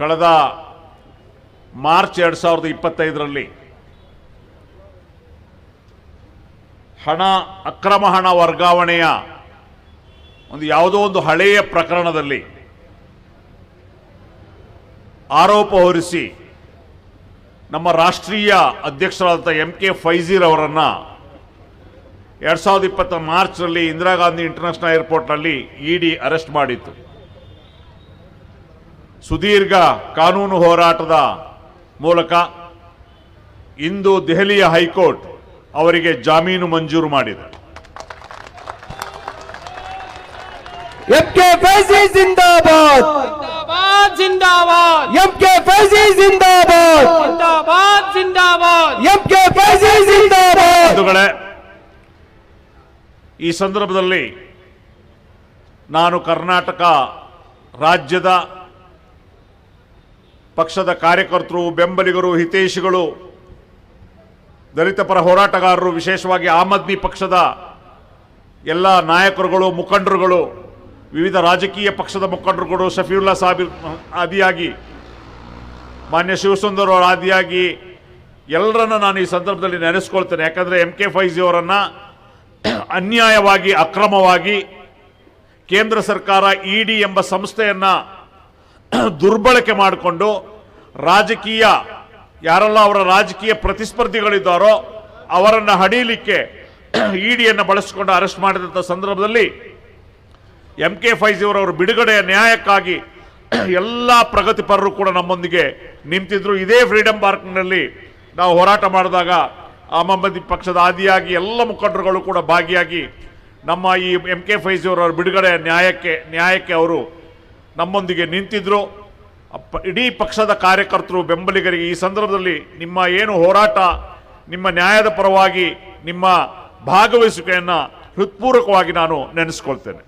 ಕಳೆದ ಮಾರ್ಚ್ ಎರಡು ಸಾವಿರದ ಇಪ್ಪತ್ತೈದರಲ್ಲಿ ಹಣ, ಅಕ್ರಮ ಹಣ ವರ್ಗಾವಣೆಯ ಒಂದು ಯಾವುದೋ ಒಂದು ಹಳೆಯ ಪ್ರಕರಣದಲ್ಲಿ ಆರೋಪ ಹೊರಿಸಿ ನಮ್ಮ ರಾಷ್ಟ್ರೀಯ ಅಧ್ಯಕ್ಷರಾದಂಥ ಎಂ ಕೆ ಫೈಜೀರ್ ಅವರನ್ನು ಎರಡು ಸಾವಿರದ ಇಪ್ಪತ್ತ ಮಾರ್ಚ್ನಲ್ಲಿ ಇಂದಿರಾ ಗಾಂಧಿ ಇಂಟರ್ನ್ಯಾಷನಲ್ ಏರ್ಪೋರ್ಟ್ನಲ್ಲಿ ಇಡಿ ಅರೆಸ್ಟ್ ಮಾಡಿತ್ತು. ಸುದೀರ್ಘ ಕಾನೂನು ಹೋರಾಟದ ಮೂಲಕ ಇಂದು ದೆಹಲಿಯ ಹೈಕೋರ್ಟ್ ಅವರಿಗೆ ಜಾಮೀನು ಮಂಜೂರು ಮಾಡಿದೆ. ಈ ಸಂದರ್ಭದಲ್ಲಿ ನಾನು ಕರ್ನಾಟಕ ರಾಜ್ಯದ ಪಕ್ಷದ ಕಾರ್ಯಕರ್ತರು, ಬೆಂಬಲಿಗರು, ಹಿತೈಷಿಗಳು ದಲಿತ ಪರ ಹೋರಾಟಗಾರರು, ವಿಶೇಷವಾಗಿ ಆಮ್ ಆದ್ಮಿ ಪಕ್ಷದ ಎಲ್ಲ ನಾಯಕರುಗಳು, ಮುಖಂಡರುಗಳು, ವಿವಿಧ ರಾಜಕೀಯ ಪಕ್ಷದ ಮುಖಂಡರುಗಳು ಶಫೀವುಲ್ಲಾ ಸಾಬಿ ಆದಿಯಾಗಿ, ಮಾನ್ಯ ಶಿವಸುಂದರ್ ಅವರ ಆದಿಯಾಗಿ ಎಲ್ಲರನ್ನ ನಾನು ಈ ಸಂದರ್ಭದಲ್ಲಿ ನೆನೆಸ್ಕೊಳ್ತೇನೆ. ಯಾಕಂದರೆ ಎಂ ಕೆ ಫೈಜಿ ಅವರನ್ನ ಅನ್ಯಾಯವಾಗಿ, ಅಕ್ರಮವಾಗಿ ಕೇಂದ್ರ ಸರ್ಕಾರ ಇಡಿ ಎಂಬ ಸಂಸ್ಥೆಯನ್ನ ದುರ್ಬಳಕೆ ಮಾಡಿಕೊಂಡು ರಾಜಕೀಯ, ಯಾರೆಲ್ಲ ಅವರ ರಾಜಕೀಯ ಪ್ರತಿಸ್ಪರ್ಧಿಗಳಿದ್ದಾರೋ ಅವರನ್ನು ಹಡೀಲಿಕ್ಕೆ ಇಡಿಯನ್ನು ಬಳಸಿಕೊಂಡು ಅರೆಸ್ಟ್ ಮಾಡಿದಂಥ ಸಂದರ್ಭದಲ್ಲಿ ಎಂ ಕೆ ಅವರ ಬಿಡುಗಡೆಯ ನ್ಯಾಯಕ್ಕಾಗಿ ಎಲ್ಲ ಪ್ರಗತಿಪರರು ಕೂಡ ನಮ್ಮೊಂದಿಗೆ ನಿಂತಿದ್ರು. ಇದೇ ಫ್ರೀಡಮ್ ಪಾರ್ಕ್ನಲ್ಲಿ ನಾವು ಹೋರಾಟ ಮಾಡಿದಾಗ ಆಮ್ ಆದ್ಮಿ ಪಕ್ಷದ ಆದಿಯಾಗಿ ಎಲ್ಲ ಮುಖಂಡರುಗಳು ಕೂಡ ಭಾಗಿಯಾಗಿ ನಮ್ಮ ಈ ಎಂ ಕೆ ಅವರ ಬಿಡುಗಡೆಯ ನ್ಯಾಯಕ್ಕೆ ನ್ಯಾಯಕ್ಕೆ ಅವರು ನಮ್ಮೊಂದಿಗೆ ನಿಂತಿದ್ರು. ಇಡೀ ಪಕ್ಷದ ಕಾರ್ಯಕರ್ತರು ಬೆಂಬಲಿಗರಿಗೆ ಈ ಸಂದರ್ಭದಲ್ಲಿ ನಿಮ್ಮ ಏನು ಹೋರಾಟ, ನಿಮ್ಮ ನ್ಯಾಯದ ಪರವಾಗಿ ನಿಮ್ಮ ಭಾಗವಹಿಸುವಿಕೆಯನ್ನು ಹೃತ್ಪೂರ್ವಕವಾಗಿ ನಾನು ನೆನೆಸ್ಕೊಳ್ತೇನೆ.